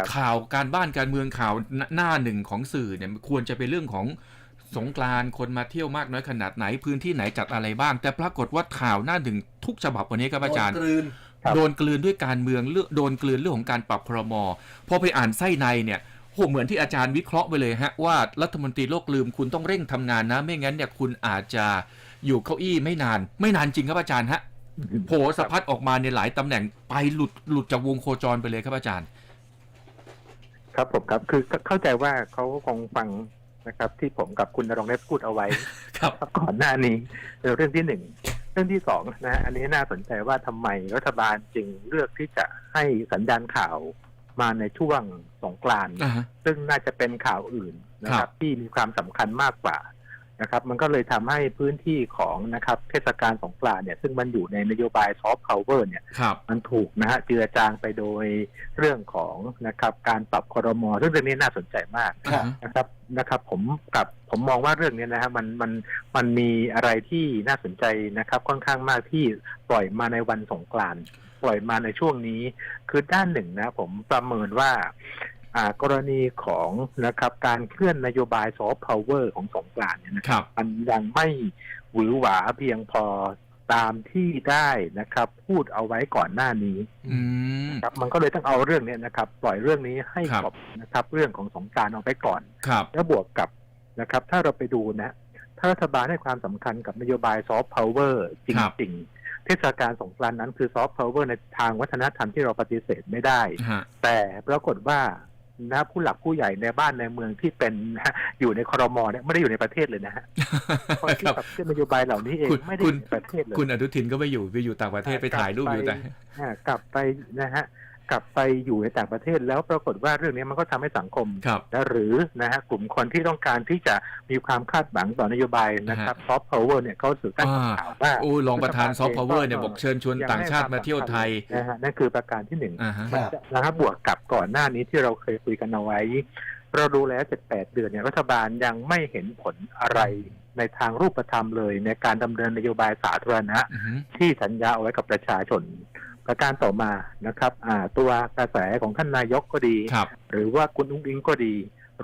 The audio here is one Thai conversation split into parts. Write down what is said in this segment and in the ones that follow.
ครับข่าวการบ้านการเมืองข่าวหน้าหน้าหนึ่งของสื่อเนี่ยควรจะเป็นเรื่องของสงกรานต์คนมาเที่ยวมากน้อยขนาดไหนพื้นที่ไหนจัดอะไรบ้าง แต่ปรากฏว่าข่าวหน้าหนึ่งทุกฉบับวันนี้ครับอาจารย์โดนกลืนครับโดนกลืนด้วยการเมืองเรื่องโดนกลืนเรื่องของการปรับครมพอไปอ่านไส้ในเนี่ยโหเหมือนที่อาจารย์วิเคราะห์ไปเลยฮะว่ารัฐมนตรีโลกลืมคุณต้องเร่งทำงานนะ ไม่งั้นเนี่ยคุณอาจจะอยู่เก้าอี้ไม่นาน ไม่นานจริงครับอาจารย์ฮะโผสะพัดออกมาในหลายตำแหน่งไปหลุดหลุดจากวงโคจรไปเลยครับอาจารย์ ครับผมครับคือเข้าใจว่าเขาคงฟังนะครับ ที่ผมกับคุณนรงค์ได้พูดเอาไว้ ครับก่อนหน้านี้เป็นเรื่องที่หนึ่งเรื่องที่สองนะฮะอันนี้น่าสนใจว่าทำไมรัฐบาลจึงเลือกที่จะให้สัญญาณข่าวมาในช่วงสงกรานต์อ่าฮะซึ่งน่าจะเป็นข่าวอื่นนะคครัรับบที่มีความสำคัญมากกว่า นะครับ มันก็เลยทำให้พื้นที่ของนะครับเทศกาลสงกรานต์เนี่ยซึ่งมันอยู่ในนโยบายซอฟต์พาวเวอร์เนี่ยครับมันถูกนะฮะเจือจางไปโดยเรื่องของนะครับการปรับครมซึ่งเรื่องนี้น่าสนใจมากครับนะครับนะครับผมกับผมมองว่าเรื่องนี้นะฮะมันมันมันมีอะไรที่น่าสนใจนะครับค่อนข้างมากที่ปล่อยมาในวันสงกรานต์ปล่อยมาในช่วงนี้ คือด้านหนึ่งนะ ผมประเมินว่าอ่า กรณีของนะครับการเคลื่อนนโยบายซอฟต์พาวเวอร์ของสงกรานต์เนี่ยนะครับมันยังไม่หวือหวาเพียงพอตามที่ได้นะครับ พูดเอาไว้ก่อนหน้านี้อืมครับมันก็เลยต้องเอาเรื่องเนี้ยนะครับ ปล่อยเรื่องนี้ให้ครับจบนะครับ เรื่องของสงกรารเอาไปก่อนครับแล้วบวกกับนะครับ ถ้าเราไปดูนะ ถ้ารัฐบาลให้ความสำคัญกับนโยบายซอฟต์พาวเวอร์จครับริงๆ เทศกาลสงกรานต์นั้นคือซอฟต์พาวเวอร์ในทางวัฒนธรรมที่เราปฏิเสธไม่ได้ฮะแต่ปรากฏว่า นะผู้หลักผู้ใหญ่ในบ้านในเมืองที่เป็นนะอยู่ในครมเนี่ยไม่ได้อยู่ในประเทศเลยนะฮะคนที่ครับขับเคลื่อนนโยบายเหล่านี้เองคุณไม่ได้คุอณยู่ในประเทศเลยคุณอนุทินก็ไปอยู่ไปอยู่ต่างประเทศไปถ่ายรูปอยู่แต่อ่ากลับไปนะฮะ กลับไปอยู่ในต่างประเทศ แล้วปรากฏว่าเรื่องนี้มันก็ทำให้สังคมครับนะหรือนะฮะกลุ่มคนที่ต้องการที่จะมีความคาดหวังต่อนโยบายนะครับซอฟต์พาวเวอร์เนี่ยเขาสื่อตั้งอ่าคำถามว่าโอ้รองประธานซอฟต์พาวเวอร์เนี่ยบอกเชิญชวนต่างชาติมาเที่ยวไทยนะฮะนั่นคือประการที่หนึ่งอ่าฮะครับนะครับบวกกับก่อนหน้านี้ที่เราเคยคุยกันเอาไว้ เราดูแล้วเจ็ดแปดเดือนเนี่ยรัฐบาลยังไม่เห็นผลอะไรในทางรูปธรรมเลยในการดำเนินนโยบายสาธารณะอือฮึที่สัญญาเอาไว้กับประชาชน ประการต่อมานะครับอ่าตัวกระแสของท่านนายกก็ดีครับหรือว่าคุณอุ้งอิงก็ดี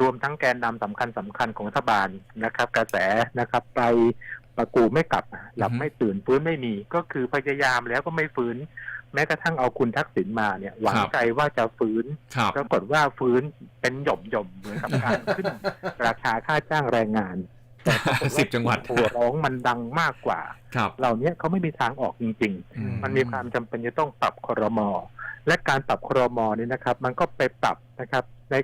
รวมทั้งแกนนำสำคัญสำคัญของรัฐบาลนะครับ กระแสนะครับไปประกูไม่กลับหลับอือฮึไม่ตื่นฟื้นไม่มี ก็คือพยายามแล้วก็ไม่ฟื้น แม้กระทั่งเอาคุณทักษิณมาเนี่ย หวังใจว่าจะฟื้นครับปรากฏว่าฟื้นเป็นหย่อมหย่อมๆเหมือนกับการขึ้น ราคาค่าจ้างแรงงาน แต่ปรากฏาสิบจังหวัดโหัวร้องมันดังมากกว่าครับเหล่านี้เขาไม่มีทางออกจริงอืๆมันมีความจำเป็นจะต้องปรับครมและการปรับครมนี่นะครับ มันก็ไปปรับนะครับใน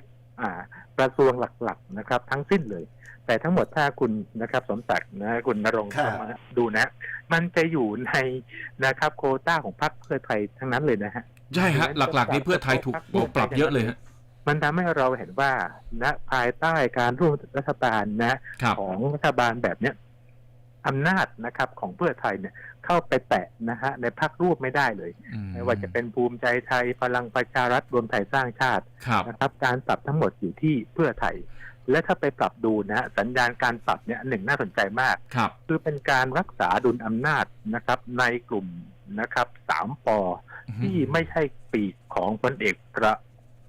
อ่ากระทรวงหลักๆนะครับ ทั้งสิ้นเลย แต่ทั้งหมดถ้าคุณนะครับสมศักดิ์นะคุณนรงค์ครับมาดูนะ มันจะอยู่ในนะครับ โควต้าของพรรคเพื่อไทยทั้งนั้นเลยนะฮะใช่ฮะหลักๆนี่เพื่อไทยถูกบอกปรับเยอะเลยฮะ มันทำให้เราเห็นว่าณภายใต้การร่วมรัฐบาลนะครับของรัฐบาลแบบเนี้ยอำนาจนะครับของเพื่อไทยเนี่ยเข้าไปแตะนะฮะในพรรคร่วมไม่ได้เลยอืไม่ว่าจะเป็นภูมิใจไทยพลังประชารัฐรวมไทยสร้างชาติครับนะครับ การปรับทั้งหมดอยู่ที่เพื่อไทย และถ้าไปปรับดูนะฮะสัญญาณการปรับเนี่ยหนึ่งน่าสนใจมากครับคือเป็นการรักษาดุลอำนาจนะครับ ในกลุ่มนะครับสามปอที่ไม่ใช่ปีกของพลเอกประ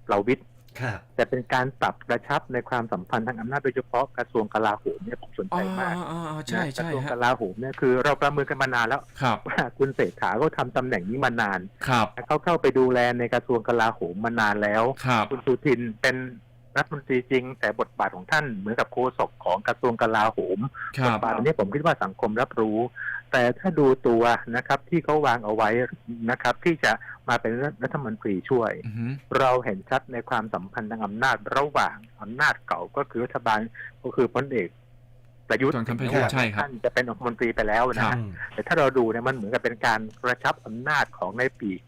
ประวิตยครับ แต่เป็นการปรับกระชับในความสัมพันธ์ทางอำนาจโดยเฉพาะกระทรวงกลาโหมเนี่ยผมสนอ๋ใจอมากอ๋ออ๋อใช่นะกใช่ระทรวงฮะกลาโหมเนี่ยคือเราประเมินกันมานานแล้วครับว่าคุณเศรษฐาเขาทำตำแหน่งนี้มานานครับเขาเข้าไปดูแลในกระทรวงกลาโหมมานานแล้วครับคุณสุทินเป็น รัฐมนตรีจริง แต่บทบาทของท่านเหมือนกับโฆษกของกระทรวงกลาโหมคบรัทบบาทอันนี้ผมคิดว่าสังคมรับรู้ แต่ถ้าดูตัวนะครับที่เขาวางเอาไว้นะครับ ที่จะมาเป็นรัฐมนตรีช่วยอือฮึเราเห็นชัดในความสัมพันธ์ทางอำนาจระหว่างอำนาจเก่าก็คือรัฐบาลก็คือพลเอกประยุทธ์ตอนทำประยุทธ์ใช่ครับท่านจะเป็นองคมนตรีไปแล้วนะครัฮะบแต่ถ้าเราดูเนี่ยมันเหมือนกับเป็นการกระชับอำนาจของในปีก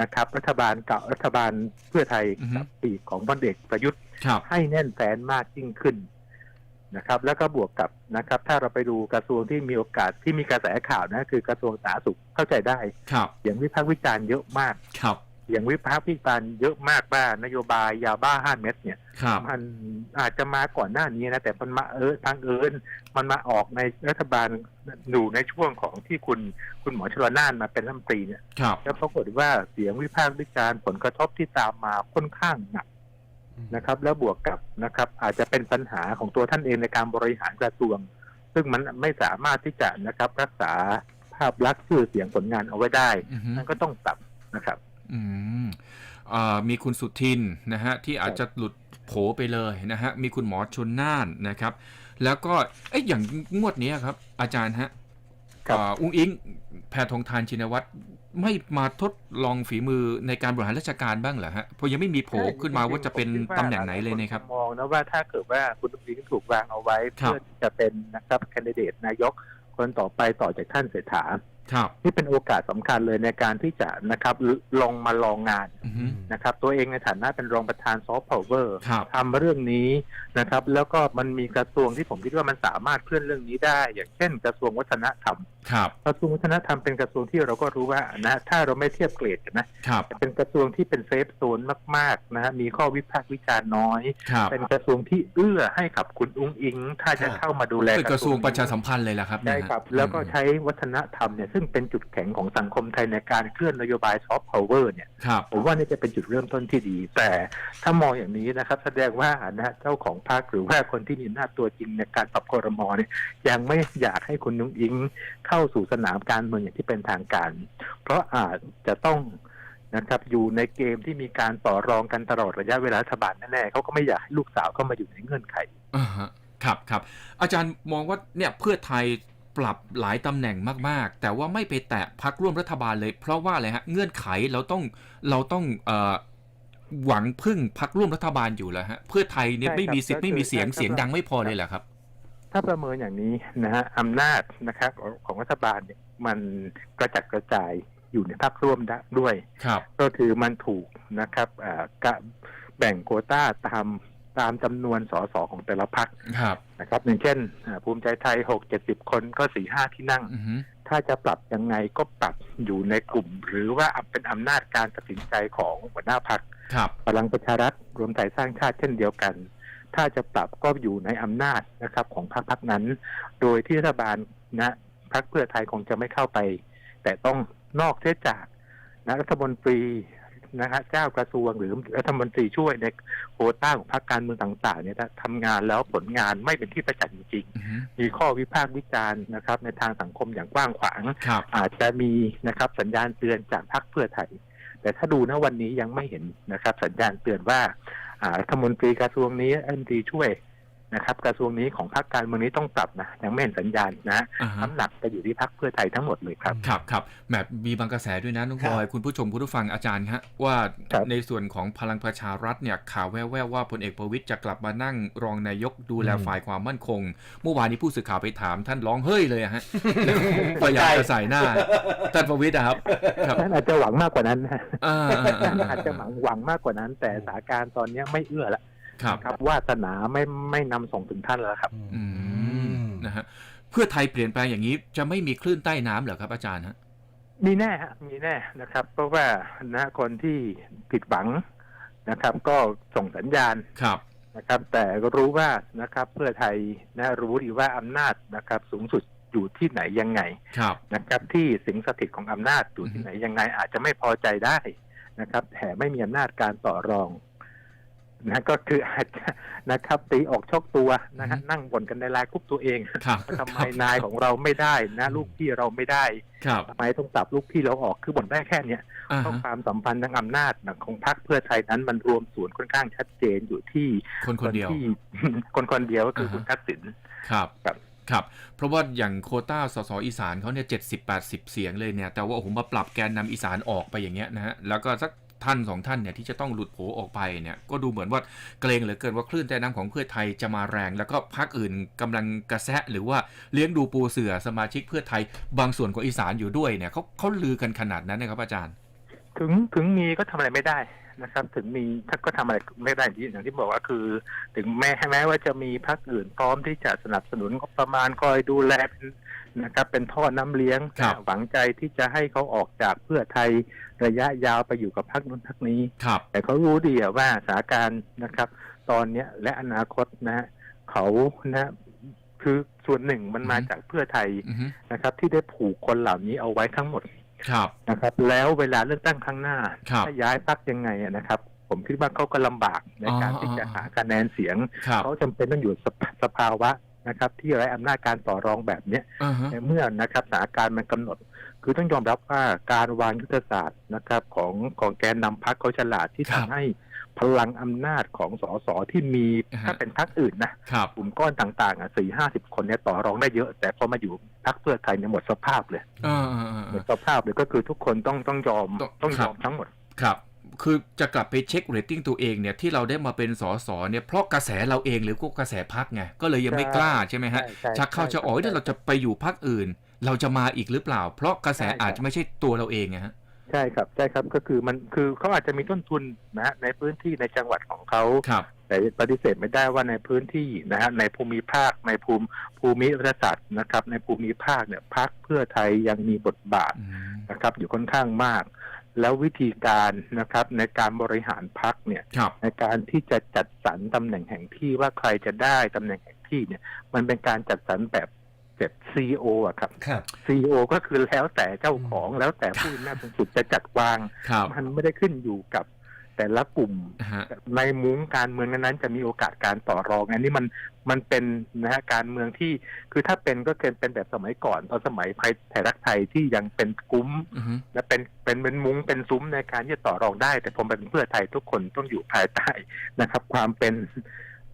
นะครับรัฐบาลเก่ารัฐบาลเพื่อไทยอือฮึกับปีกของพลเอกประยุทธ์ครับ ให้แน่นแฟนมากยิ่งขึ้นนะครับ แล้วก็บวกกับนะครับ ถ้าเราไปดูกระทรวงที่มีโอกาสที่มีกระแสข่าวนะคือกระทรวงสาธารณสุขเข้าใจได้ครับอย่างวิพากษ์วิจารณ์เยอะมากครับอย่างวิพากษ์วิจารณ์เยอะมากว่านโยบายยาบ้าห้าเม็ดเนี่ยครับมันอาจจะมาก่อนหน้านี้นะแต่มันมาเออทางเอิญมันมาออกในรัฐบาลอยู่ในช่วงของที่คุณคุณหมอชลนานมาเป็นรัฐมนตรีเนี่ยครับแล้วปรากฏว่าเสียงวิพากษ์วิจารณ์ผลกระทบที่ตามมาค่อนข้างหนัก นะครับ แล้วบวกกับนะครับ อาจจะเป็นปัญหาของตัวท่านเองในการบริหารกระทรวง ซึ่งมันไม่สามารถที่จะนะครับ รักษาภาพลักษณ์ชื่อเสียงผลงานเอาไว้ได้อือฮึนั่นก็ต้องปรับนะครับ อืมอ่ามีคุณสุทินนะฮะที่อาจจะหลุดโผไปเลยนะฮะมีคุณหมอชนน่านนะครับ แล้วก็เอ้ยอย่างงวดนี้ครับ อาจารย์ฮะครับ อ่าอุ้งอิงแพทองทานชินวัตรไม่มาทดลองฝีมือในการบริหารราชการบ้างเหรอฮะเพราะยังไม่มีโผขึ้นมาว่าจะเป็นตำแหน่งไหนเลยนะครับ มองนะว่าถ้าเกิดว่าคุณอุ้งอิงถูกวางเอาไว้ครับเพื่อที่จะเป็นนะครับแคนดิเดตนายกคนต่อไปต่อจากท่านเศรษฐา ครับนี่เป็นโอกาสสำคัญเลยในการที่จะนะครับลงมาลองงานอือฮึนะครับ ตัวเองในฐานะเป็นรองประธานซอฟต์พาวเวอร์ครับทำเรื่องนี้นะครับ แล้วก็มันมีกระทรวงที่ผมคิดว่ามันสามารถเคลื่อนเรื่องนี้ได้ อย่างเช่น กระทรวงวัฒนธรรมครับกระทรวงวัฒนธรรมเป็นกระทรวงที่เราก็รู้ว่านะถ้าเราไม่เทียบเกรดกันนะครับเป็นกระทรวงที่เป็นเซฟโซนมากๆนะฮะมีข้อวิพากษ์วิจารณ์น้อยครับเป็นกระทรวงที่เอื้อให้กับคุณอุ้งอิง ถ้าจะเข้ามาดูแลเป็นกระทรวงประชานี้สัมพันธ์เลยแหละครับใช่เนี่ยฮะครับ แล้วก็อืมใช้วัฒนธรรมเนี่ยซึ่งเป็นจุดแข็งของสังคมไทยในการเคลื่อนนโยบายซอฟต์พาวเวอร์เนี่ยครับผมว่านี่จะเป็นจุดเริ่มต้นที่ดี แต่ถ้ามองอย่างนี้นะครับ แสดงว่านะเจ้าของพรรคหรือว่าคนที่มีอำนาจตัวจริงในการปรับคอรมอเนี่ยยังไม่อยากให้คุณนุ้งอิงเข้าสู่สนามการเมืองอย่างที่เป็นทางการ เพราะอาจจะต้องนะครับอยู่ในเกมที่มีการต่อรองกันตลอดระยะเวลารัฐบาลแน่ๆเขาก็ไม่อยากให้ลูกสาวเข้ามาอยู่ในเงื่อนไขอ่าฮะครับครับอาจารย์มองว่าเนี่ยเพื่อไทย ปรับหลายตำแหน่งมากๆ แต่ว่าไม่ไปแตะพักร่วมรัฐบาลเลย เพราะว่าอะไรฮะเงื่อนไขเราต้องเราต้องเอ่อหวังพึ่งพักร่วมรัฐบาลอยู่แล้วฮะเพื่อไทยเนี่ยใช่ครับไม่มีสิทธิ์ก็คือไม่มีเสียงถ้าเสียงดังไม่พอเลยเหรอครับ ถ้าประเมินอย่างนี้นะฮะอำนาจนะครับของของรัฐบาลเนี่ยมันกระจัดกระจายอยู่ในภาคร่วมได้ด้วยครับ ก็คือมันถูกนะครับอ่ากะแบ่งโควต้าตาม ตามจำนวนสสของแต่ละพรรคครับนะครับ อย่างเช่นอ่าภูมิใจไทยหกเจ็ดสิบคนก็สี่ห้าที่นั่งอือฮึถ้าจะปรับยังไงก็ปรับอยู่ในกลุ่ม หรือว่าเป็นอำนาจการตัดสินใจของหัวหน้าพรรคครับพลังประชารัฐรวมไทยสร้างชาติเช่นเดียวกัน ถ้าจะปรับก็อยู่ในอำนาจนะครับของพรรคพรรคนั้น โดยที่รัฐบาลนะพรรคเพื่อไทยคงจะไม่เข้าไป แต่ต้องนอกเสียจากนะรัฐมนตรี นะฮะเจ้ากระทรวงหรือรัฐมนตรีช่วยในโควต้าของพรรคการเมืองต่างๆเนี่ยถ้าทำงานแล้วผลงานไม่เป็นที่ประจักษ์จริงอือฮึๆมีข้อวิพากษ์วิจารณ์นะครับ ในทางสังคมอย่างกว้างขวางครับอาจจะมีนะครับสัญญาณเตือนจากพรรคเพื่อไทย แต่ถ้าดูนะวันนี้ยังไม่เห็นนะครับ สัญญาณเตือนว่าอ่ารัฐมนตรีกระทรวงนี้รัฐมนตรีช่วย นะครับกระทรวงนี้ของพรรคการเมืองนี้ต้องปรับนะยังไม่เห็นสัญญาณนะอ่าฮะน้ำหนักไปอยู่ที่พรรคเพื่อไทยทั้งหมดเลยครับครับครับแบบมีบางกระแสด้วยนะน้องพลอยคุณผู้ชมคุณผู้ฟังอาจารย์ฮะว่าครับในส่วนของพลังประชารัฐเนี่ยข่าวแว่วๆว่าพลเอกประวิตยจะกลับมานั่งรองนายกดูแลอืมฝ่ายความมั่นคง เมื่อวานนี้ผู้สื่อข่าวไปถามท่านร้องเฮ้ยเลยอะฮะพยายามจะใส่หน้าท่านประวิตยอะครับครับท่านอาจจะหวังมากกว่านั้นนะอ่าท่านอาจจะหวังหวังมากกว่านั้น แต่สถานการณ์ตอนนี้ไม่เอื้อละ ครับครับวาสนาไม่ไม่นำส่งถึงท่านแล้วครับ อืมนะฮะเพื่อไทยเปลี่ยนแปลงอย่างนี้จะไม่มีคลื่นใต้น้ำเหรอครับอาจารย์ฮะมีแน่ฮะมีแน่นะครับ เพราะว่านะคนที่ผิดหวังนะครับ ก็ส่งสัญญาณครับนะครับ แต่ก็รู้ว่านะครับเพื่อไทยนะรู้ดีว่าอำนาจนะครับ สูงสุดอยู่ที่ไหนยังไงครับนะครับ ที่สิงสถิตของอำนาจอยู่ที่ไหนยังไง อาจจะไม่พอใจได้นะครับแต่ไม่มีอำนาจการต่อรอง นะก็คืออาจจะนะครับตีออกชกตัวนะฮะนั่งบ่นกันในไลน์กรุ๊ปตัวเองครับว่าทำไมนายของเราไม่ได้นะลูกพี่เราไม่ได้ครับทำไมต้องปรับลูกพี่เราออกคือบ่นได้แค่เนี้ยอ่าเพราะฮะความสัมพันธ์ทางอำนาจนะของพรรคเพื่อไทยนั้นมันรวมส่วนค่อนข้างชัดเจนอยู่ที่คนคนเดียวที่คนคนเดียวก็คืออาฮะคุณทักษิณครับครับครับเพราะว่าอย่างโควต้าสสอีสานเขาเนี่ยเจ็ดสิบแปดสิบเสียงเลยเนี่ยแต่ว่าโอ้โหมาปรับแกนนำอีสานออกไปอย่างเงี้ยนะฮะแล้วก็สัก ท่านสองท่านเนี่ยที่จะต้องหลุดโผออกไปเนี่ยก็ดูเหมือนว่าเกรงเหลือเกินว่าคลื่นใต้น้ำของเพื่อไทยจะมาแรง แล้วก็พรรคอื่นกำลังกระแซะหรือว่าเลี้ยงดูปูเสือสมาชิกเพื่อไทยบางส่วนของอีสานอยู่ด้วยเนี่ยเขาเขาลือกันขนาดนั้นนะครับอาจารย์ ถึงถึงมีก็ทำอะไรไม่ได้ นะครับ ถึงมีถ้าก็ทำอะไรไม่ได้อย่างที่อย่างที่บอกว่าคือ ถึงแม้แม้ว่าจะมีพรรคอื่นพร้อมที่จะสนับสนุนงบประมาณคอยดูแลเป็นนะครับ เป็นท่อน้ำเลี้ยงครับหวังใจที่จะให้เขาออกจากเพื่อไทยระยะยาวไปอยู่กับพรรคนู้นพรรคนี้ครับแต่เขารู้ดีอะว่าสถานการณ์นะครับ ตอนเนี้ยและอนาคตนะฮะเขานะคือส่วนหนึ่งมันมาอือฮึจากเพื่อไทยอือฮึนะครับ ที่ได้ผูกคนเหล่านี้เอาไว้ทั้งหมด ครับนะครับ แล้วเวลาเลือกตั้งครั้งหน้าครับถ้าย้ายพักยังไงอะนะครับผผมคิดว่าเขาก็ลำบากในการอ๋อที่จะอ๋อหาคะแนนเสียงครับเขาจำเป็นต้องอยู่สภสภาวะนะครับ ที่ไร้อำนาจการต่อรองแบบเนี้ยอ่าฮะในเมื่อนะครับสถานการณ์มันกำหนด คือต้องยอมรับว่าการวางยุทธศาสตร์นะครับ ของของแกนนำพักเขาฉลาดที่ครัทำบให้ พลังอำนาจของสสที่มีอ่าฮะถ้าเป็นพักอื่นนะครับกลุ่มก้อนต่างๆอะสี่ห้าสิบคนเนี่ยต่อรองได้เยอะ แต่พอมาอยู่พักเพื่อไทยเนี่ยหมดสภาพเลยอ่าอ่าอ่าหมดสภาพเลยก็คือทุกคนต้องต้องยอมต้องต้องครัยบอมทั้งหมดครับคือจะกลับไปเช็คเรตติ้งตัวเองเนี่ยที่เราได้มาเป็นสสเนี่ยเพราะกระแสเราเองหรือก็กระแสพักไงก็เลยยังไม่ใช่กล้าใช่ไหมฮะใช่ใช่ชักเข้าใช่จะอ๋อยใช่ถ้าเราจะไปอยู่พักอื่น เราจะมาอีกหรือเปล่า เพราะกระแสใช่ครับอาจจะไม่ใช่ตัวเราเองไงฮะใช่ครับใช่ครับก็คือมันคือเขาอาจจะมีต้นทุนนะฮะในพื้นที่ในจังหวัดของเขาครับแต่ปฏิเสธไม่ได้ว่าในพื้นที่นะฮะในภูมิภาค ในภูมิภูมิรัฐศาสตร์นะครับ ในภูมิภาคเนี่ยพักเพื่อไทยยังมีบทบาทอืมนะครับ อยู่ค่อนข้างมาก แล้ววิธีการนะครับในการบริหารพักเนี่ยครับในการที่จะจัดสรรตำแหน่งแห่งที่ว่าใครจะได้ตำแหน่งแห่งที่เนี่ย มันเป็นการจัดสรรแบบ แบบซีโออะครับ ครับซีโอก็คือแล้วแต่เจ้าของแล้วแต่ผู้มีอำนาจสูงสุดจะจัดวาง ครับมันไม่ได้ขึ้นอยู่กับ แต่ละกลุ่ม ฮะ ในมุ้งการเมืองนั้นๆจะมีโอกาสการต่อรองอันนี้มันมันเป็นนะฮะการเมืองที่คือถ้าเป็นก็เป็นเป็นแบบสมัยก่อนตอนสมัยไทยไทยรักไทยที่ยังเป็นกุ้ม อือฮึ และเป็นเป็นเป็นมุ้งเป็นซุ้มในการที่จะต่อรองได้ แต่ผมเป็นเพื่อไทยทุกคนต้องอยู่ภายใต้นะครับ ความเป็น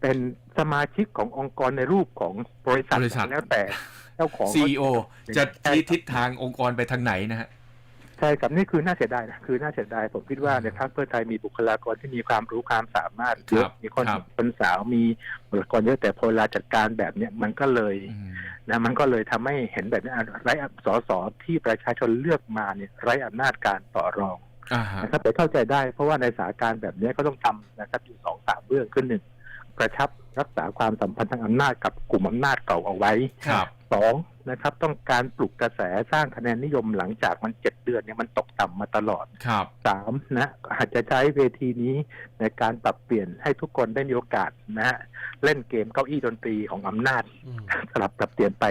เป็นสมาชิกขององค์กรในรูปของบริษัทบริษัท แล้วแต่เจ้าของซีโอจะใช่ชี้ทิศทางองค์กรไปทางไหนนะฮะใช่ครับนี่คือน่าเสียดายนะคือน่าเสียดายผมคิดว่าในพรรคเพื่อไทยมีบุคลากรที่มีความรู้ความสามารถเยครัอะบมีคนครับคนสาวมีบุคลากรเยอะแต่พอเวลาจัดการแบบเนี้ยมันก็เลยอืมนะมันก็เลยทำให้เห็นแบบนี้อะไร้สอสอที่ประชาชนเลือกมาเนี่ยไร้อำนาจการต่อรองอ่าฮะนะครับแต่เข้าใจได้เพราะว่าในสถานการณ์แบบนี้ก็ต้องทำนะครับอยู่สองสามเรื่องขึ้นหนึ่ง กระชับรักษาความสัมพันธ์ทางอำนาจกับกลุ่มอำนาจเก่าเอาไว้ครับสองนะครับ ต้องการปลุกกระแสสร้างคะแนนนิยมหลังจากมันเจ็ดเดือนเนี่ยมันตกต่ำมาตลอดครับสามนะอาจจะใช้เวทีนี้ในการปรับเปลี่ยนให้ทุกคนได้มีโอกาสนะฮะเล่นเกมเก้าอี้ดนตรีของอำนาจอืมสลับปรับเปลี่ยนไป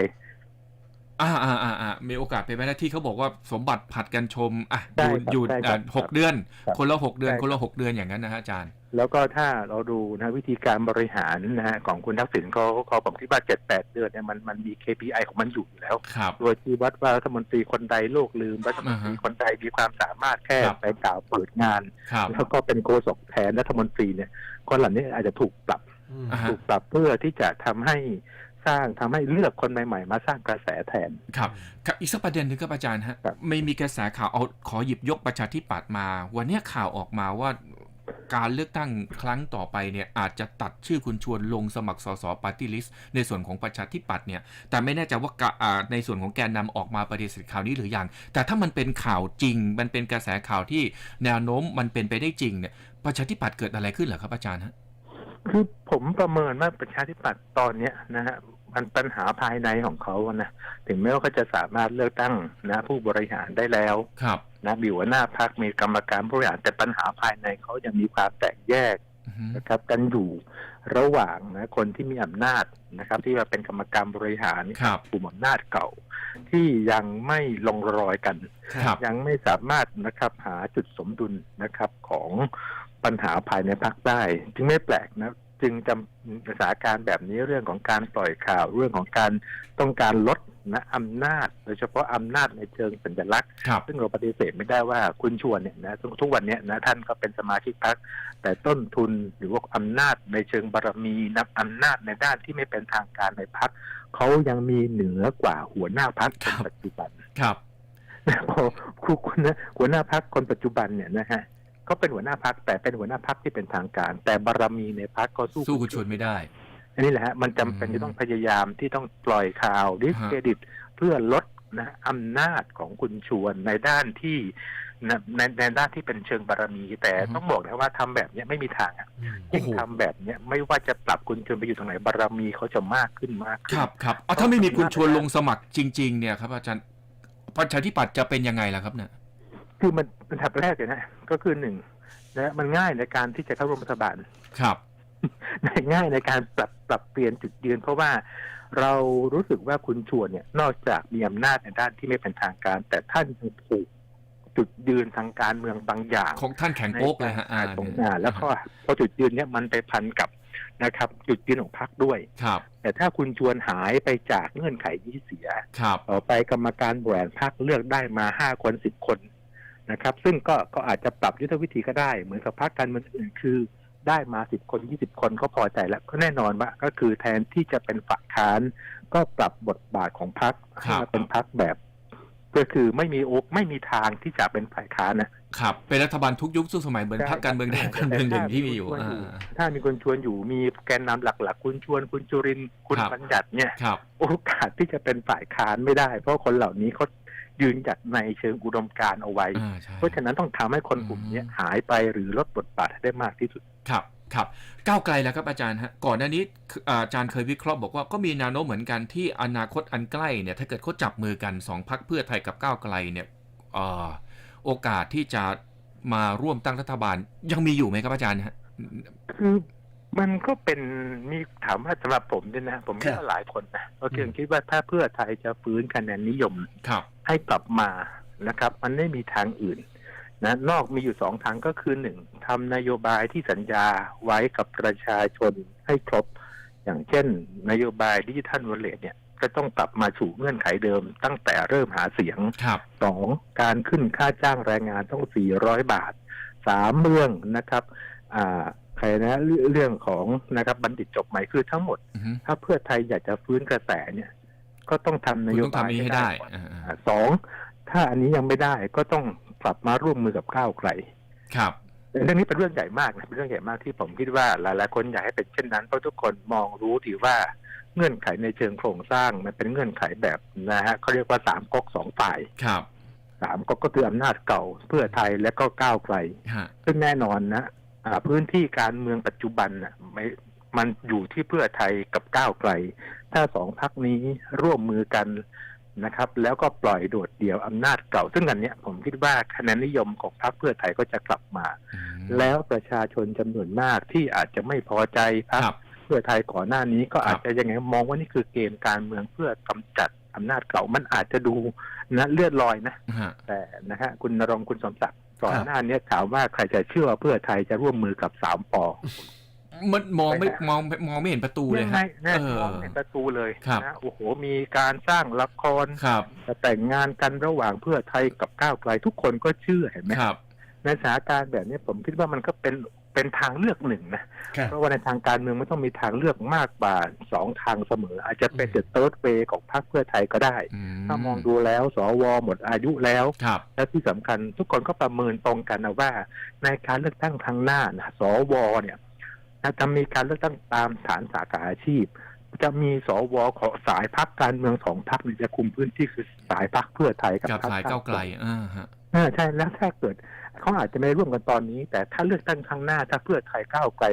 อ่าอ่าอ่าอ่ามีโอกาสเป็นไปได้ที่เขาบอกว่าสมบัติผัดกันชมอะใช่อยู่ครับอยู่ใช่ครับอ่าหกเดือนครับคนละหกเดือน ใช่ คนละหกเดือนอย่างนั้นนะฮะอาจารย์แล้วก็ถ้าเราดูนะวิธีการบริหารนะฮะของคุณทักษิณเขาเขาผมคิดว่าเจ็ดแปดเดือนเนี่ยมันมันมี KPI ของมันอยู่อยู่แล้ว ครับโดยที่วัดว่ารัฐมนตรีคนใดโลกลืมรัฐมนตรีอ่าฮะคนใดมีความสามารถแค่ครับ ไปกล่าวเปิดงาน ครับ แล้วก็เป็นโฆษกแทนรัฐมนตรีเนี่ยคนเหล่านี้อาจจะถูกปรับ อืม อ่าฮะ ถูกปรับเพื่อที่จะทำให้ สร้างทำให้เลือกคนใหม่ๆ มาสร้างกระแสแทนครับครับอีกสักประเด็นหนึงครับอาจารย์ฮะครับไม่มีกระแสข่าวเอาขอหยิบยกประชาธิปัตย์มา วันเนี้ยข่าวออกมาว่าการเลือกตั้งครั้งต่อไปเนี่ยอาจจะตัดชื่อคุณชวนลงสมัครสสปาร์ตี้ลิสต์ในส่วนของประชาธิปัตย์เนี่ย แต่ไม่แน่ใจว่ากะอ่าในส่วนของแกนนำออกมาปฏิเสธข่าวนี้หรือยัง แต่ถ้ามันเป็นข่าวจริง มันเป็นกระแสข่าวที่แนวโน้มมันเป็นไปได้จริงเนี่ยประชาธิปัตย์เกิดอะไรขึ้นเหรอครับอาจารย์ฮะ คือผมประเมินว่าประชาธิปัตย์ตอนเนี้ยนะฮะมันปัญหาภายในของเขานะถึงแม้ว่าเขาจะสามารถเลือกตั้งนะ ผู้บริหารได้แล้วครับนะมีหัวหน้าพักมีกรรมการบริหารแต่ปัญหาภายในเขายังมีความแตกแยกอือฮึนะครับกันอยู่ระหว่างนะคนที่มีอำนาจนะครับ ที่มาเป็นกรรมการบริหารครับกลุ่มอำนาจเก่า ที่ยังไม่ลงรอยกันครับยังไม่สามารถนะครับหาจุดสมดุลนะครับของ ปัญหาภายในพักได้ จึงไม่แปลกนะจึงจำสถานการณ์แบบนี้เรื่องของการปล่อยข่าวเรื่องของการต้องการลดนะอำนาจ โดยเฉพาะอำนาจในเชิงสัญลักษณ์ครับซึ่งเราปฏิเสธไม่ได้ว่าคุณชวนเนี่ยนะทุกทุกวันเนี้ยนะท่านก็เป็นสมาชิกพรรคแต่ต้นทุนหรือว่าอำนาจในเชิงบารมีนับอำนาจในด้านที่ไม่เป็นทางการในพรรคเขายังมีเหนือกว่าหัวหน้าพรรคคนปัจจุบันครับพอครูคุณนะหัวหน้าพักคนปัจจุบันเนี่ยนะฮะ เขาเป็นหัวหน้าพักแต่เป็นหัวหน้าพักที่เป็นทางการ แต่บารมีในพักก็สู้สู้คุณชวนไม่ได้อันนี้แหละฮะมันจำเป็นอืมจะต้องพยายามที่ต้องปล่อยข่าวดิสฮะเครดิตเพื่อลดนะอำนาจของคุณชวนในด้านที่นะในในด้านที่เป็นเชิงบารมี แต่ต้องบอกนะว่าทำแบบเนี้ยไม่มีทางอะอืมโอ้ยิ่งโหทำแบบเนี้ยไม่ว่าจะปรับคุณชวนไปอยู่ตรงไหนบารมีเขาจะมากขึ้นมากคขึ้นรับครับเอาถ้าไม่มีคุณชวนลงสมัครจริง ๆ เนี่ยครับ อาจารย์ประชาธิปัตย์จะเป็นยังไงล่ะครับเนี่ย คือมันอันดับแรกเลยนะ ก็คือหนึ่งนะมันง่ายในการที่จะเข้าร่วมรัฐบาลครับง่ายในการปรับปรับเปลี่ยนจุดยืน เพราะว่าเรารู้สึกว่าคุณชวนเนี่ย นอกจากมีอำนาจในด้านที่ไม่เป็นทางการ แต่ท่านยังถูกจุดยืนทางการเมืองบางอย่างของท่านแข็งโป๊กเลยฮะอ่าตรงหน้าแล้วก็พอจุดยืนเนี้ยมันไปพันกับนะครับ จุดยืนของพรรคด้วยครับ แต่ถ้าคุณชวนหายไปจากเงื่อนไขที่เสียครับต่อไปกรรมการบริหารพรรคเลือกได้มาห้าคนสิบคน นะครับ ซึ่งก็ก็อาจจะปรับยุทธวิธีก็ได้ เหมือนกับพรรคการเมืองอื่นคือ ได้มาสิบคนยี่สิบคนก็พอใจแล้วก็แน่นอนว่าก็คือแทนที่จะเป็นฝ่ายค้าน ก็ปรับบทบาทของพรรคให้มาเป็นพรรคแบบ ก็คือไม่มีโอกไม่มีทางที่จะเป็นฝ่ายค้านนะครับ เป็นรัฐบาลทุกยุคทุกสมัยเหมือนพรรคการเมืองใดการเมืองหนึ่งที่มีอยู่แต่อ่าถ้ามีคนชวนอยู่มีแกนนำหลักๆ คุณชวนคุณจุรินทร์คุณครับบัญญัติเนี่ยครับโอกาสที่จะเป็นฝ่ายค้านไม่ได้ เพราะคนเหล่านี้เขา ยืนหยัดในเชิงอุดมการณ์เอาไว้อ่าใช่เพราะฉะนั้นต้องทำให้คนกลุ่มนี้อืมหายไปหรือลดบทบาทให้ได้มากที่สุดครับครับก้าวไกลแล้วครับอาจารย์ฮะก่อนหน้านี้คืออาอาจารย์เคยวิเคราะห์บอกว่าก็มีแนวโน้มเหมือนกันที่อนาคตอันใกล้เนี่ยถ้าเกิดเขาจับมือกันสองพักเพื่อไทยกับก้าวไกลเนี่ยเอ่อโอกาสที่จะมาร่วมตั้งรัฐบาลยังมีอยู่ไหมครับอาจารย์ฮะคือ มันก็เป็นมีถามว่าสำหรับผมเนี่ยนะ ผมคิดครับว่าหลายคนนะก็คือคิดว่าถ้าเพื่อไทยจะฟื้นคะแนนนิยมครับให้กลับมานะครับ มันไม่มีทางอื่นนะนอกมีอยู่สองทางก็คือหนึ่งทำนโยบายที่สัญญาไว้กับประชาชนให้ครบ อย่างเช่น นโยบายดิจิทัลวอลเล็ตเนี่ยก็ต้องกลับมาสู่เงื่อนไขเดิม ตั้งแต่เริ่มหาเสียงครับสองการขึ้นค่าจ้างแรงงานต้อง 400 บาทสามเรื่องนะครับอ่า ใครนะเรื่องเรื่องของนะครับบัณฑิตจบใหม่คือทั้งหมดอือฮึถ้าเพื่อไทยอยากจะฟื้นกระแสเนี่ย ก็ต้องทำนคุณโยต้องบายทำนี้ให้ให้ได้ก่อนอ่าอ่าสองถ้าอันนี้ยังไม่ได้ก็ต้องกลับมาร่วมมือกับก้าวไกลๆครับเรื่องนี้เป็นเรื่องใหญ่มากนะเป็นเรื่องใหญ่มากที่ผมคิดว่าหลายๆคนอยากให้เป็นเช่นนั้นเพราะทุกคนมองรู้ดีว่าเงื่อนไขในเชิงโครงสร้างมันเป็นเงื่อนไขแบบนะฮะเขาเรียกว่าสามก๊กสองฝ่ายครับสามก๊กก็คืออำนาจเก่าเพื่อไทยและก็ก้าวไกลฮะซึ่งแน่นอนนะอ่า พื้นที่การเมืองปัจจุบันน่ะไม่มันอยู่ที่เพื่อไทยกับก้าวไกล ถ้าสองพักนี้ร่วมมือกันนะครับ แล้วก็ปล่อยโดดเดี่ยวอำนาจเก่า ซึ่งอันเนี้ยผมคิดว่าคะแนนนิยมของพรรคเพื่อไทยก็จะกลับมาอืมแล้วประชาชนจำนวนมากที่อาจจะไม่พอใจพรรคครับเพื่อไทยก่อนหน้านี้ก็ครับอาจจะยังไงมองว่านี่คือเกมการเมืองเพื่อกำจัดอำนาจเก่ามันอาจจะดูนะเลือดลอยนะฮะแต่นะฮะคุณนรงค์คุณสมศักดิ์ ก่อนครับหน้านี้ถามว่าใครจะเชื่อว่าเพื่อไทยจะร่วมมือกับสามปอมันมองไม่ไปฮะมองมองไม่เห็นประตูเลยยังฮะไงนะเออมองในประตูเลยครับนะโอ้โหมีการสร้างละครครับจะแต่งงานกันระหว่างเพื่อไทยกับก้าวไกลทุกคนก็เชื่อเห็นไหมครับในสถานการณ์แบบนี้ผมคิดว่ามันก็เป็น เป็นทางเลือกหนึ่งนะครับเพราะว่าในทางการเมืองไม่ต้องมีทางเลือกมากกว่าสองทางเสมอ อาจจะเป็นเดอะเติร์ดเวย์ของพรรคเพื่อไทยก็ได้ ถ้ามองดูแล้วสวหมดอายุแล้วครับและที่สำคัญทุกคนก็ประเมินตรงกันนะว่า ในการเลือกตั้งครั้งหน้านะสวเนี่ยนะจะมีการเลือกตั้งตามฐานสาขาอาชีพ จะมีสวของสายพักการเมืองสองพักจะคุมพื้นที่คือสายพักเพื่อไทยกับกับพรรคสายก้าวไกลอ่าฮะอ่าใช่แล้วถ้าเกิด เขาอาจจะไม่ร่วมกันตอนนี้ แต่ถ้าเลือกตั้งครั้งหน้าถ้าเพื่อไทยก้าวไกล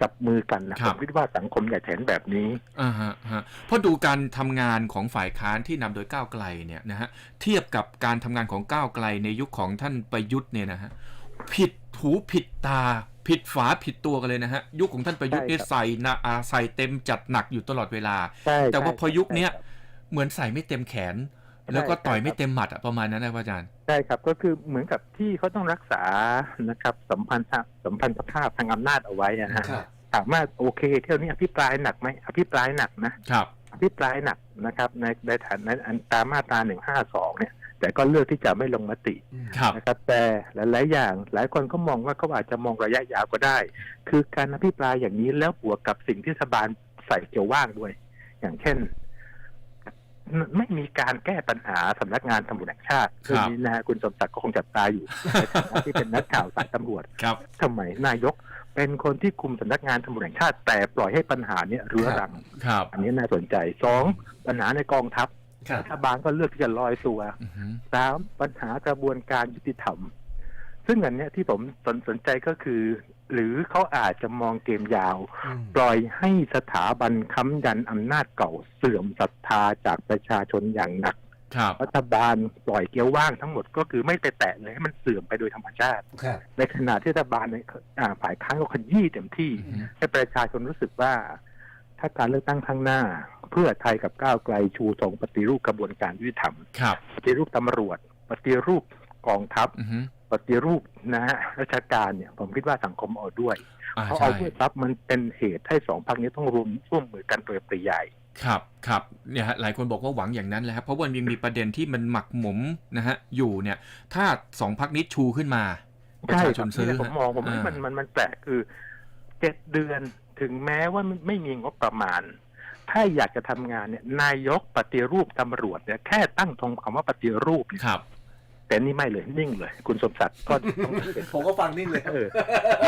จับมือกันนะผมคิดว่าสังคมอยากเห็นแบบนี้อ่าฮะฮะเพราะดูการทำงานของฝ่ายค้านที่นำโดยก้าวไกลเนี่ยนะฮะเทียบกับการทำงานของก้าวไกลในยุคของท่านประยุทธ์เนี่ยนะฮะผิดหูผิดตา ผิดฝาผิดตัวกันเลยนะฮะยุคของท่านประยุทธ์เนี่ยใช่ครับใส่นะอ่าใส่เต็มจัดหนักอยู่ตลอดเวลาใช่แต่ว่าใช่พอยุคเนี้ยใช่รับเหมือนใส่ไม่เต็มแขน แล้วก็ใช่ต่อยใช่ไม่ครับเต็มหมัดอะประมาณนั้นนะอาจารย์ใช่ครับก็คือเหมือนกับที่เขาต้องรักษานะครับ สัมพันธ์สัมพันธภาพทางอำนาจเอาไว้อะนะฮะครับถามว่าโอเคเที่ยวนี้อภิปรายหนักไหมอภิปรายหนักนะครับอภิปรายหนักนะครับในในฐานในอันตามมาตราหนึ่งห้าสองเนี่ย แต่ก็เลือกที่จะไม่ลงมติครับนะครับแต่หลายๆอย่าง หลายคนก็มองว่าเขาอาจจะมองระยะยาวก็ได้ คือการอภิปรายอย่างนี้แล้วบวกกับสิ่งที่รัฐบาลใส่เกี่ยวว่างด้วย อย่างเช่น ไม่มีการแก้ปัญหาสำนักงานตำรวจแห่งชาติครับเรื่องนี้นะฮะคุณสมศักดิ์ก็คงจับตาอยู่ในฐานะที่เป็นนักข่าวสายตำรวจครับทำไมนายกเป็นคนที่คุมสำนักงานตำรวจแห่งชาติ แต่ปล่อยให้ปัญหาเนี่ยเรื้อรังครับอันนี้น่าสนใจสองปัญหาในกองทัพครับรัฐบาลก็เลือกที่จะลอยตัวอือฮึสามปัญหากระบวนการยุติธรรม ซึ่งอันเนี้ยที่ผมสนสนใจก็คือ หรือเขาอาจจะมองเกมยาวอืมปล่อยให้สถาบันค้ำยันอำนาจเก่าเสื่อมศรัทธาจากประชาชนอย่างหนักครับรัฐบาลปล่อยเกียวว่างทั้งหมดก็คือไม่ไปแตะเลยให้มันเสื่อมไปโดยธรรมชาติครับในขณะที่รัฐบาลในอ่าฝ่ายค้านก็ขยี้เต็มที่อือฮึให้ประชาชนรู้สึกว่า ถ้าการเลือกตั้งข้างหน้า เพื่อไทยกับก้าวไกลชูทรงปฏิรูปกระบวนการยุติธรรมครับปฏิรูปตำรวจ ปฏิรูปกองทัพอือฮึ ปฏิรูปนะฮะราชการเนี่ยผมคิดว่าสังคมเอาด้วยอ่าเพราะใช่เอาด้วยครับมันเป็นเหตุให้สองพรรคนี้ต้องรวมร่วมมือกันโดยปริยายครับครับเนี่ยฮะหลายคนบอกว่าหวังอย่างนั้นแหละครับเพราะว่ามันมีประเด็นที่มันหมักหมมนะฮะอยู่เนี่ย ถ้าสองพักนี้ชูขึ้นมาประใช่ชาคชรับนซื้อนี่ผมมองผมว่าอ่ามันมันมันแปลกคือเจ็ดเดือนถึงแม้ว่าไม่ไม่มีงบประมาณ ถ้าอยากจะทำงานเนี่ย นายกปฏิรูปตำรวจเนี่ยแค่ตั้งทงคำว่าปฏิรูปเนี่ยครับ แต่นี่ไม่เลยนิ่งเลย คุณสมศักดิ์ก็ต้องเป็นผมก็ฟังนิ่งเลยเออ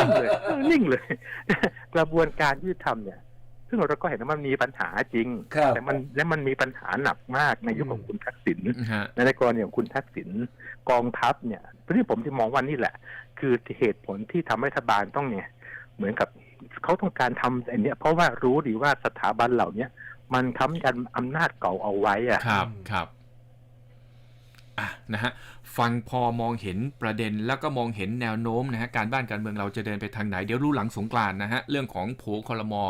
นิ่งเลยเออนิ่งเลย กระบวนการยุติธรรมเนี่ย ซึ่งเราก็เห็นว่ามันมีปัญหาจริง ครับแต่มันและมันมีปัญหาหนักมากในยุคของคุณทักษิณฮะในกรณีของคุณทักษิณกองทัพเนี่ยที่ผมจะมองว่านี่แหละ คือเหตุผลที่ทำให้รัฐบาลต้องเนี่ย เหมือนกับเขาต้องการทำอันเนี้ย เพราะว่ารู้ดีว่าสถาบันเหล่าเนี้ยมันค้ำยันอำนาจเก่าเอาไว้อะ ครับครับ อะนะฮะฟังพอมองเห็นประเด็นแล้วก็มองเห็นแนวโน้มนะฮะการบ้านการเมืองเราจะเดินไปทางไหนเดี๋ยวรู้หลังสงกรานต์นะฮะเรื่องของโผคอรมอ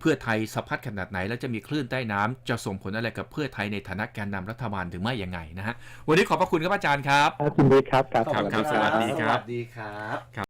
เพื่อไทยสะพัดขนาดไหน แล้วจะมีคลื่นใต้น้ำจะส่งผลอะไรกับเพื่อไทยในฐานะแกนนำรัฐบาลถึงไม่ยังไงนะฮะวันนี้ขอบพระคุณครับอาจารย์ครับครับยินดีครับครับครับครับสวัสดีครับสวัสดีครับ